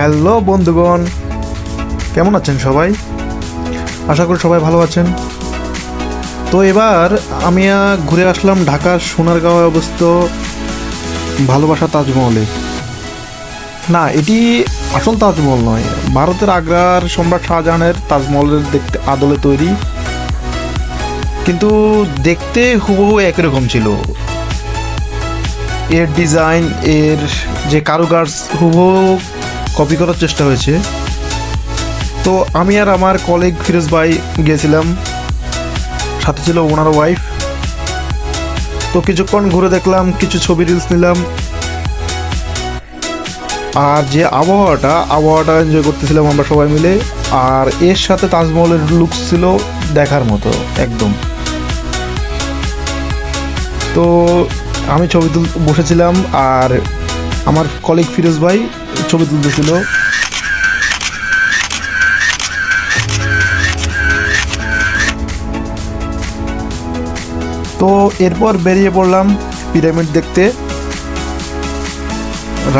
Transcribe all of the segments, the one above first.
Hello বন্ধুগণ, কেমন আছেন সবাই? আশা করি সবাই ভালো আছেন। তো এবার আমি ঘুরে আসলাম ঢাকার সোনারগাঁওয়ে অবস্থিত ভালোবাসা তাজমহলে। না, এটি আসল তাজমহল নয়, ভারতের আগ্রার সম্রাট শাহজাহানের তাজমহলের দেখতে আদলে তৈরি। কিন্তু দেখতে হুবহু একই রকম ছিল। এর ডিজাইন, এর যে কারুকার্য হুবহু কপি করার চেষ্টা হয়েছে। তো আমি আর আমার কলিগ ফিরোজ ভাই গিয়েছিলাম। সাথে ছিল ওনার ওয়াইফ তো কিছুক্ষণ ঘুরে দেখলাম, কিছু ছবি রিলস নিলাম। আর যে আবহাওয়াটা আবহাওয়াটা এনজয় করতেছিলাম আমরা সবাই মিলে। আর এর সাথে তাজমহলের লুকস ছিল দেখার মতো, একদম। তো আমি ছবি তুল, বসেছিলাম আর আমার কলিগ ফিরোজ ভাই ছবি তুলতেছিল। তো এরপর বেরিয়ে পড়লাম পিরামিড দেখতে।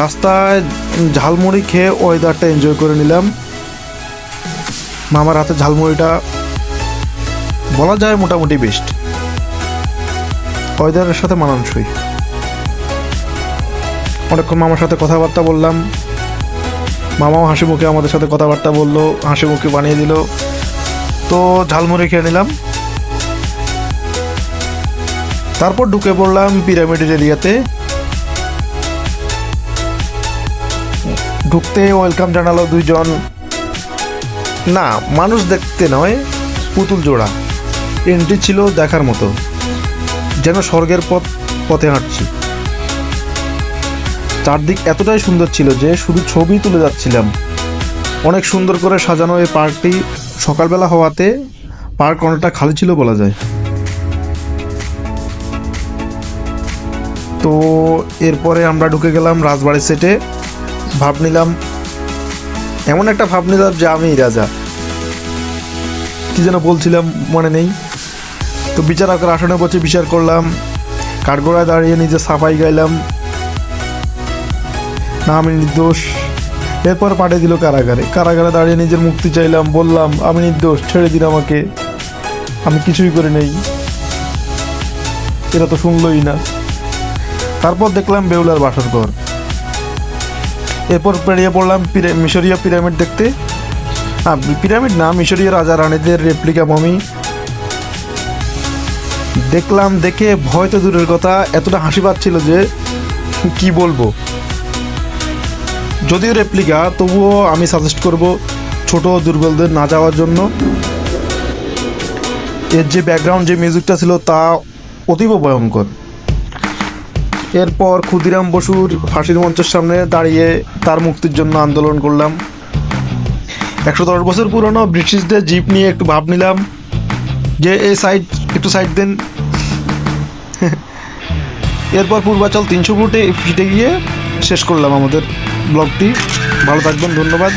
রাস্তায় ঝালমুড়ি খেয়ে ওয়েদারটা এনজয় করে নিলাম। মামার হাতে ঝালমুড়িটা বলা যায় মোটামুটি বেস্ট ওয়েদারের সাথে মানানসই। অনেকক্ষণ মামার সাথে কথাবার্তা বললাম। মামাও হাসি মুখে আমাদের সাথে কথাবার্তা বলল হাসি মুখে বানিয়ে দিল। তো ঝালমুড়ি খেয়ে নিলাম। তারপর ঢুকে পড়লাম পিরামিডের এরিয়াতে। ঢুকতে ওয়েলকাম জানালো দুইজন। না, মানুষ দেখতে নয়, পুতুল জোড়া। এন্ট্রি ছিল দেখার মতো। যেন স্বর্গের পথ, পথে হাঁটছি। চারদিক এতটাই সুন্দর ছিল যে শুধু ছবি তুলে যাচ্ছিলাম। অনেক সুন্দর করে সাজানো এই পার্কটি সকালবেলা হওয়াতে পার্ক অনেকটা খালি ছিল বলা যায়। তো এরপরে আমরা ঢুকে গেলাম রাজবাড়ির সেটে ভাব নিলাম, এমন একটা ভাব নিলাম যে আমি রাজা। কি যেন বলছিলাম মনে নেই। তো বিচারকের আসনে বসে বিচার করলাম, কাঠগোড়ায় দাঁড়িয়ে নিজে সাফাই গাইলাম। আমি নির্দোষ। এরপর পাঠিয়ে দিল কারাগারে। কারাগারে দাঁড়িয়ে নিজের মুক্তি চাইলাম, বললাম, আমি নির্দোষ, ছেড়ে দিন আমাকে। আমি কিছুই করে নেই। এরা তো শুনলই না। তারপর দেখলাম বেউলার বাসর ঘর। এরপর পেরিয়ে পড়লাম মিশরীয় পিরামিড দেখতে। পিরামিড না, মিশরীয় রাজা রানীদের রেপ্লিকা মমি দেখলাম, দেখে ভয় তো দূরের কথা, এতটা হাসি পাচ্ছিল যে, কি বলব? যদিও রেপ্লিকা তবুও আমি সাজেস্ট করব ছোট দুর্বলদের না যাওয়ার জন্য। এর যে ব্যাকগ্রাউন্ড যে মিউজিকটা ছিল তা অতীব ভয়ঙ্কর। এরপর ক্ষুদিরাম বসুর ফাঁসির মঞ্চের সামনে দাঁড়িয়ে তার মুক্তির জন্য আন্দোলন করলাম। একশো দশ বছর পুরনো ব্রিটিশদের জিপ নিয়ে একটু ভাব নিলাম যে এই সাইড একটু সাইড দেন। এরপর পূর্বাচল তিনশো ফুটে ফিটে গিয়ে শেষ করলাম আমাদের ব্লগটি। ভালো থাকবেন ধন্যবাদ।